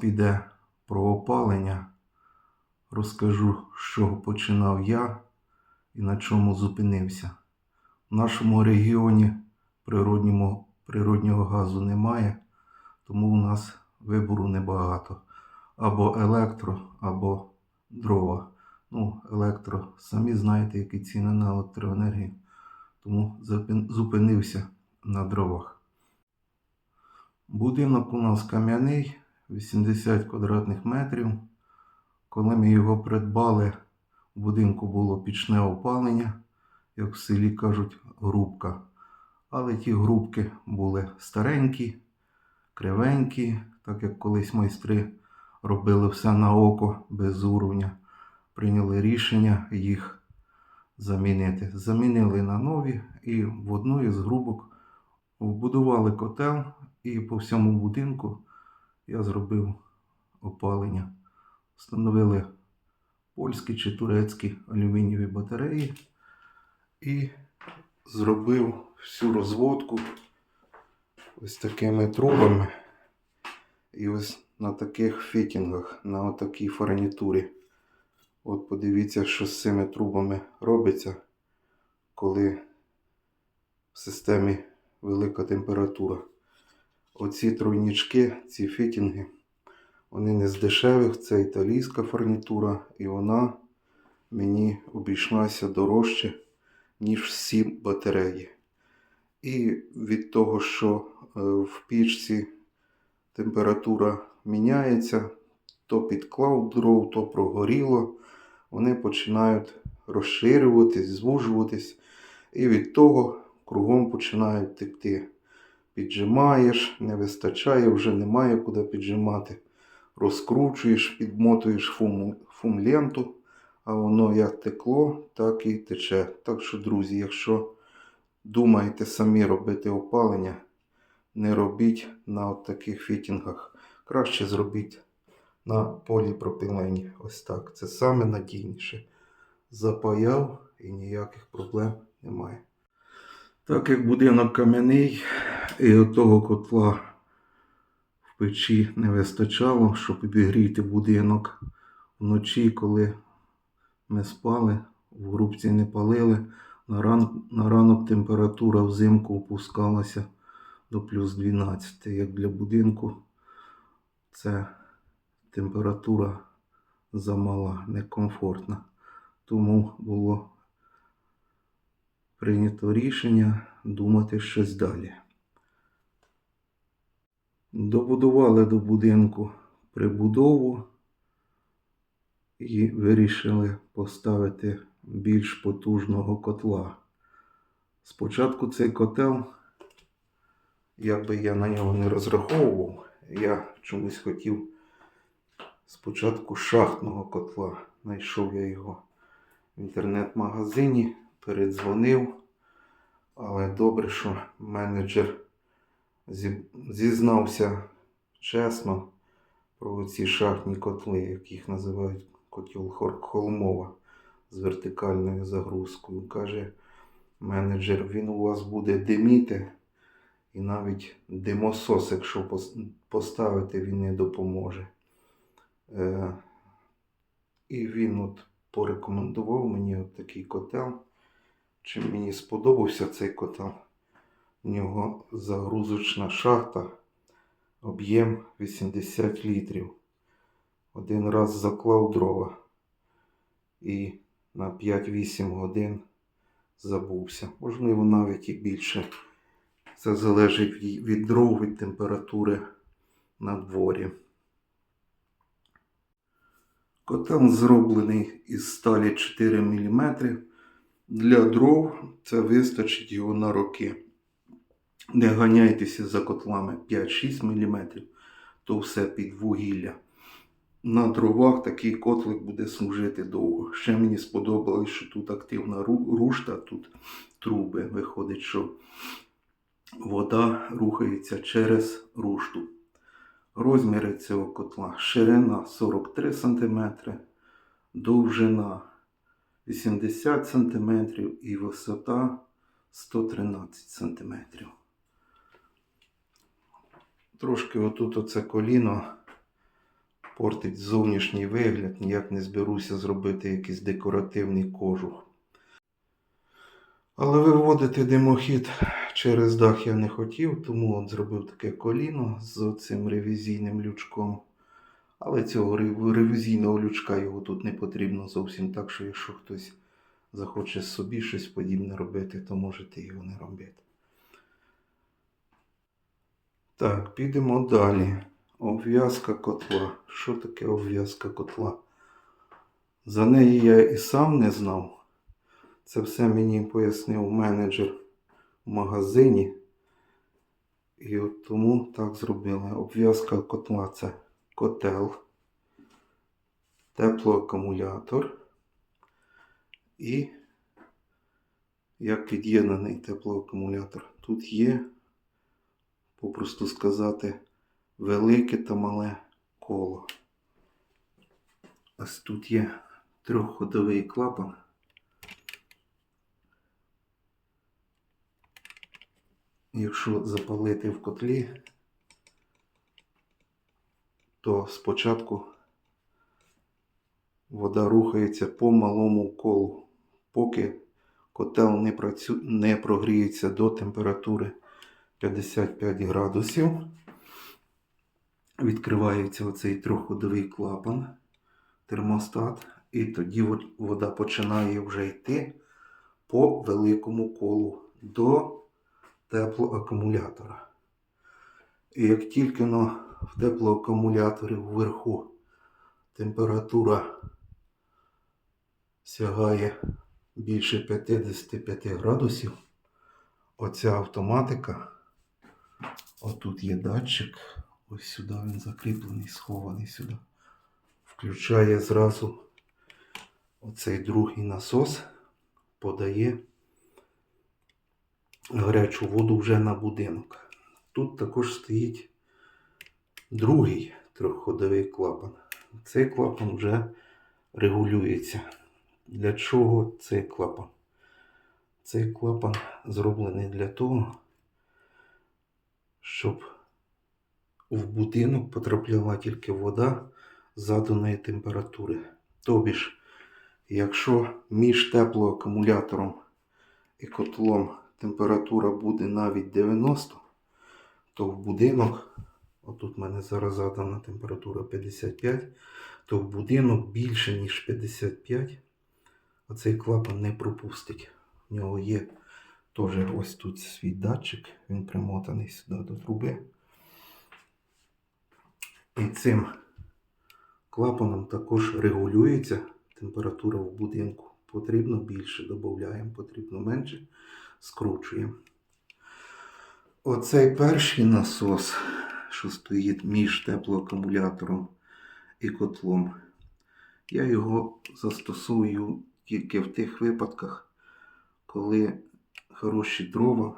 Піде про опалення. Розкажу, з чого починав я і на чому зупинився. В нашому регіоні природнього газу немає, тому у нас вибору небагато. Або електро, або дрова. Ну, електро, самі знаєте, які ціни на електроенергію, тому зупинився на дровах. Будинок у нас кам'яний, 80 квадратних метрів. Коли ми його придбали, у будинку було пічне опалення, як в селі кажуть, грубка. Але ті грубки були старенькі, кривенькі, так як колись майстри робили все на око без уровня. Прийняли рішення їх замінити. Замінили на нові і в одну із грубок вбудували котел, і по всьому будинку я зробив опалення. Встановили польські чи турецькі алюмінієві батареї і зробив всю розводку ось такими трубами. І ось на таких фітінгах, на отакій фурнітурі. От подивіться, що з цими трубами робиться, коли в системі велика температура. Оці тройнічки, ці фітінги, вони не з дешевих, це італійська фурнітура, і вона мені обійшлася дорожче, ніж всі батареї. І від того, що е, в пічці температура міняється, то підклав дров, то прогоріло, вони починають розширюватись, звужуватись, і від того кругом починають текти. Піджимаєш, не вистачає, вже немає куди піджимати. Розкручуєш, підмотуєш фум, фумленту, а воно як текло, так і тече. Так що, друзі, якщо думаєте самі робити опалення, не робіть на от таких фітінгах. Краще зробіть на поліпропілені. Ось так. Це саме надійніше. Запаяв і ніяких проблем немає. Так як будинок кам'яний, і от того котла в печі не вистачало, щоб обігріти будинок вночі, коли ми спали, в грубці не палили. На, ран... на ранок температура взимку опускалася до плюс 12. Як для будинку, це температура замала, некомфортна. Тому було прийнято рішення думати щось далі. Добудували до будинку прибудову і вирішили поставити більш потужного котла. Спочатку цей котел, як би я на нього не розраховував, я чомусь хотів спочатку шахтного котла. Знайшов я його в інтернет-магазині, передзвонив, але добре, що менеджер зізнався чесно про ці шахтні котли, яких називають котел Холмова з вертикальною загрузкою. Каже менеджер, він у вас буде диміти, і навіть димосос, якщо поставити, він не допоможе. Е, і він от порекомендував мені от такий котел. Чим мені сподобався цей котел? У нього загрузочна шахта, об'єм 80 літрів. Один раз заклав дрова і на 5-8 годин забувся. Можливо, навіть і більше. Це залежить від- дров, від температури на дворі. Котел зроблений із сталі 4 мм. Для дров це вистачить його на роки. Не ганяйтеся за котлами 5-6 мм, то все під вугілля. На дровах такий котлик буде служити довго. Ще мені сподобалось, що тут активна рушта, тут труби. Виходить, що вода рухається через рушту. Розміри цього котла ширина 43 см, довжина 80 см і висота 113 см. Трошки отут оце коліно портить зовнішній вигляд, ніяк не зберуся зробити якийсь декоративний кожух. Але виводити димохід через дах я не хотів, тому от зробив таке коліно з цим ревізійним лючком. Але цього ревізійного лючка його тут не потрібно зовсім так, що якщо хтось захоче собі щось подібне робити, то можете його не робити. Так, підемо далі. Обв'язка котла. Що таке обв'язка котла? За неї я і сам не знав. Це все мені пояснив менеджер в магазині. І от тому так зробили. Обв'язка котла це котел, теплоакумулятор і як під'єднаний теплоакумулятор. Тут є, попросту сказати, велике та мале коло. Ось тут є трьохходовий клапан. Якщо запалити в котлі, то спочатку вода рухається по малому колу, поки котел не, працю... не прогріється до температури 55 градусів. Відкривається оцей трьохходовий клапан, термостат, і тоді вода починає вже йти по великому колу до теплоакумулятора. І як тільки но в теплоакумуляторі вверху температура сягає більше 55 градусів, оця автоматика, отут є датчик, ось сюди він закріплений, схований сюди, включає зразу оцей другий насос, подає гарячу воду вже на будинок. Тут також стоїть другий трьохходовий клапан. Цей клапан вже регулюється. Для чого цей клапан? Цей клапан зроблений для того, щоб в будинок потрапляла тільки вода заданої температури. Тобі ж, якщо між теплоакумулятором і котлом температура буде навіть 90, то в будинок, отут в мене зараз задана температура 55, то в будинок більше, ніж 55, оцей клапан не пропустить. В нього є теж ось тут свій датчик, він примотаний сюди до труби. І цим клапаном також регулюється температура в будинку. Потрібно більше додаємо, потрібно менше скручуємо. Оцей перший насос, що стоїть між теплоакумулятором і котлом, я його застосую тільки в тих випадках, коли хороші дрова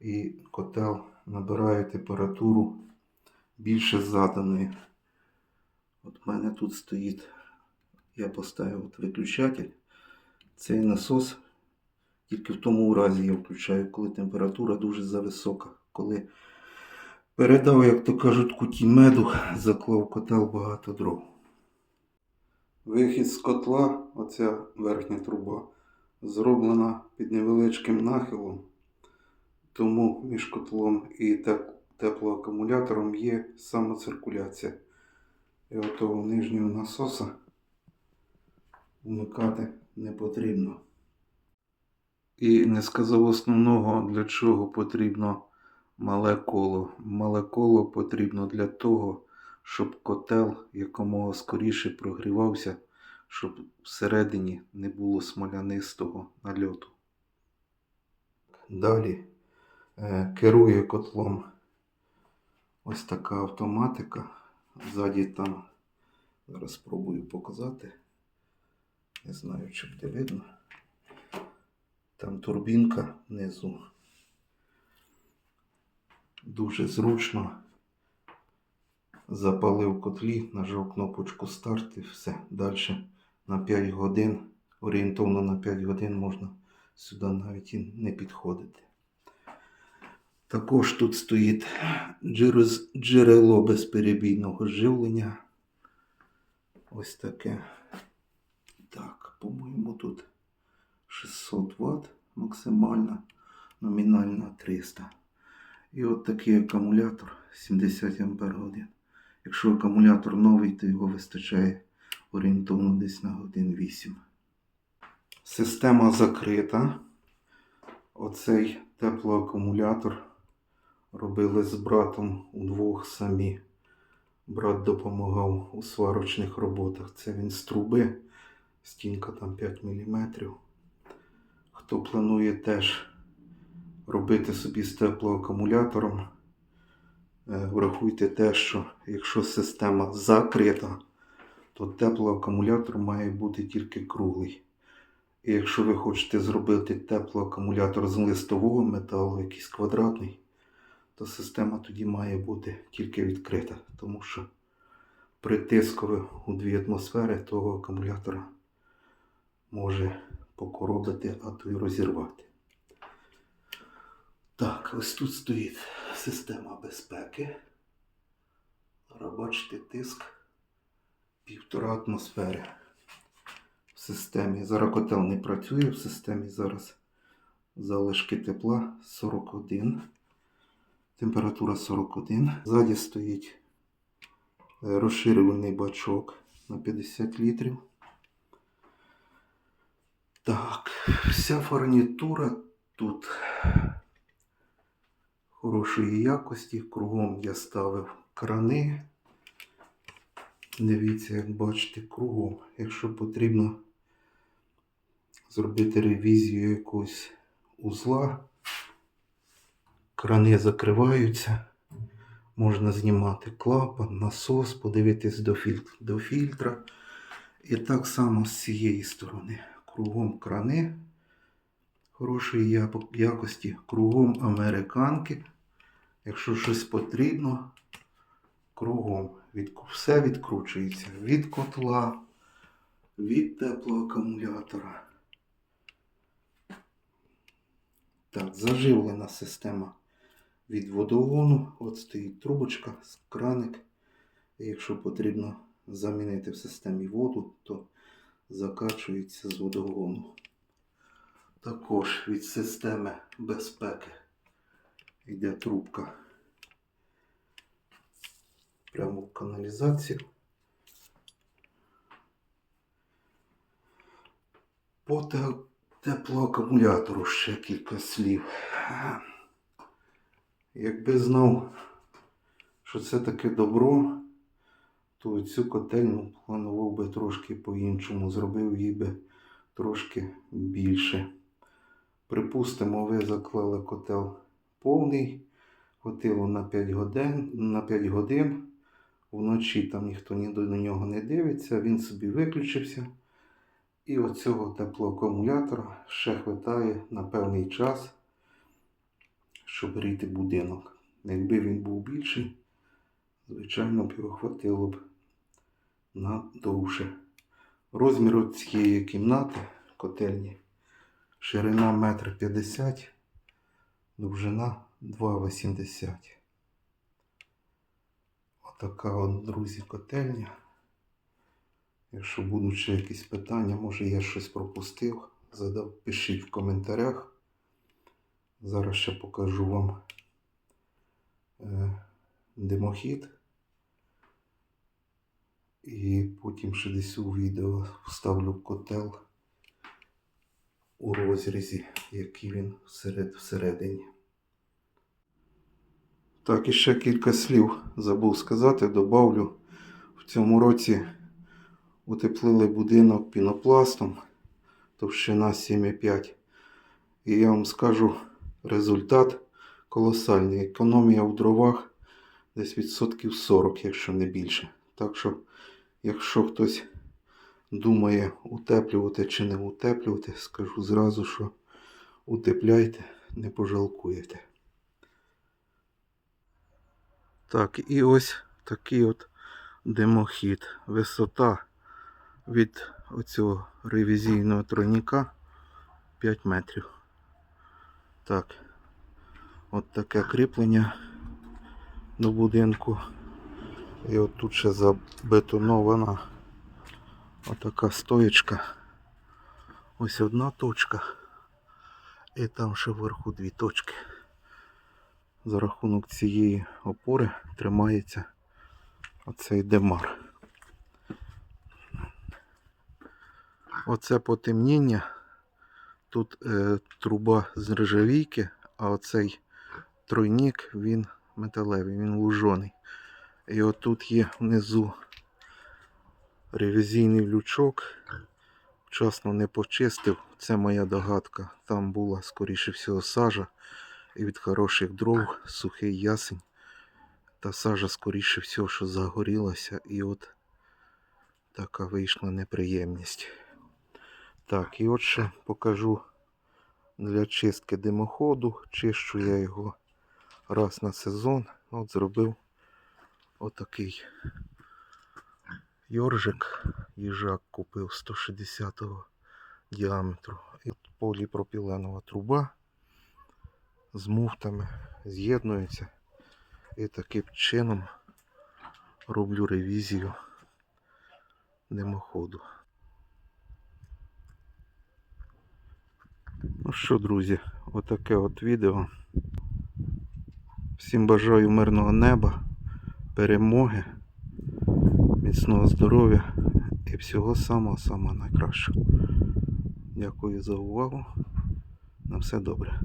і котел набирає температуру більше заданої. От в мене тут стоїть, я поставив от виключатель. Цей насос тільки в тому разі я включаю, коли температура дуже зависока. Коли передав, як то кажуть, куті меду, заклав котел багато дров. Вихід з котла, оця верхня труба, зроблена під невеличким нахилом. Тому між котлом і теплоакумулятором є самоциркуляція. І отого нижнього насоса вмикати не потрібно. І не сказав основного, для чого потрібно мале коло. Мале коло потрібно для того, щоб котел якомога скоріше прогрівався, щоб всередині не було смолянистого нальоту. Далі е, керує котлом ось така автоматика. Ззаді там, зараз спробую показати. Не знаю, чи буде видно. Там турбінка внизу. Дуже зручно. Запалив котлі, нажав кнопочку старт і все. Далі на 5 годин, орієнтовно на 5 годин можна сюди навіть і не підходити. Також тут стоїть джерело безперебійного живлення. Ось таке. Так, по-моєму, тут 600 Вт максимальна, номінальна 300. І от такий акумулятор 70 Ампер годин. Якщо акумулятор новий, то його вистачає орієнтовно десь на годин 8. Система закрита. Оцей теплоакумулятор робили з братом удвох самі. Брат допомагав у сварочних роботах. Це він з труби, стінка там 5 мм. Хто планує теж робити собі з теплоакумулятором, е, врахуйте те, що якщо система закрита, то теплоакумулятор має бути тільки круглий. І якщо ви хочете зробити теплоакумулятор з листового металу, якийсь квадратний, то система тоді має бути тільки відкрита, тому що при тискові у дві атмосфери того акумулятора може покоробити, а то й розірвати. Так, ось тут стоїть система безпеки. Бачите тиск півтора атмосфери в системі. Зараз котел не працює, в системі зараз залишки тепла 41. Температура 41. Ззаді стоїть е, розширювальний бачок на 50 літрів. Так, вся фурнітура тут хорошої якості. Кругом я ставив крани. Дивіться, як бачите, кругом. Якщо потрібно зробити ревізію якогось узла, крани закриваються. Можна знімати клапан, насос, подивитись до, фільтр, до фільтра. І так само з цієї сторони. Кругом крани хорошої якості, кругом американки. Якщо щось потрібно, кругом від, все відкручується від котла, від теплоакумулятора. Так, заживлена система від водогону. От стоїть трубочка, краник. І якщо потрібно замінити в системі воду, то закачується з водогону. Також від системи безпеки йде трубка прямо в каналізацію. По теплоакумулятору ще кілька слів. Якби знав, що це таке добро, то цю котельну планував би трошки по-іншому, зробив її би трошки більше. Припустимо, ви заклали котел повний, хватило на 5 годин, на 5 годин. Вночі там ніхто ні до нього не дивиться, він собі виключився. І оцього теплоакумулятора ще хватає на певний час, щоб гріти будинок. Якби він був більший, звичайно б його хватило б на довше. Розмір цієї кімнати котельні ширина 1,50 м, довжина 2,80 м. Отака от, друзі, котельня. Якщо будуть ще якісь питання, може я щось пропустив, задав, пишіть в коментарях. Зараз ще покажу вам е, димохід. І потім ще десь у відео вставлю котел у розрізі, який він всеред, всередині. Так, і ще кілька слів забув сказати, добавлю. В цьому році утеплили будинок пінопластом товщина 7,5. І я вам скажу результат колосальний. Економія в дровах десь відсотків 40, якщо не більше. Так що, якщо хтось думає утеплювати чи не утеплювати, скажу зразу, що утепляйте, не пожалкуєте. Так, і ось такий от димохід. Висота від оцього ревізійного тройника 5 метрів. Так, от таке кріплення до будинку. І от тут ще забетонована Отака стоєчка. Ось одна точка. І там ще вверху дві точки. За рахунок цієї опори тримається оцей демар. Оце потемніння. Тут е, труба з нержавійки, а оцей тройник він металевий, він лужоний. І отут є внизу ревізійний лючок. Вчасно не почистив. Це моя догадка. Там була, скоріше всього, сажа. І від хороших дров сухий ясень. Та сажа, скоріше всього, що загорілася. І от така вийшла неприємність. Так, і от ще покажу для чистки димоходу. Чищу я його раз на сезон. От зробив отакий йоржик. Їжак купив 160 діаметру. І поліпропіленова труба з муфтами з'єднується. І таким чином роблю ревізію димоходу. Ну що, друзі, отаке от відео. Всім бажаю мирного неба, перемоги, міцного здоров'я і всього самого-самого найкращого. Дякую за увагу. На все добре.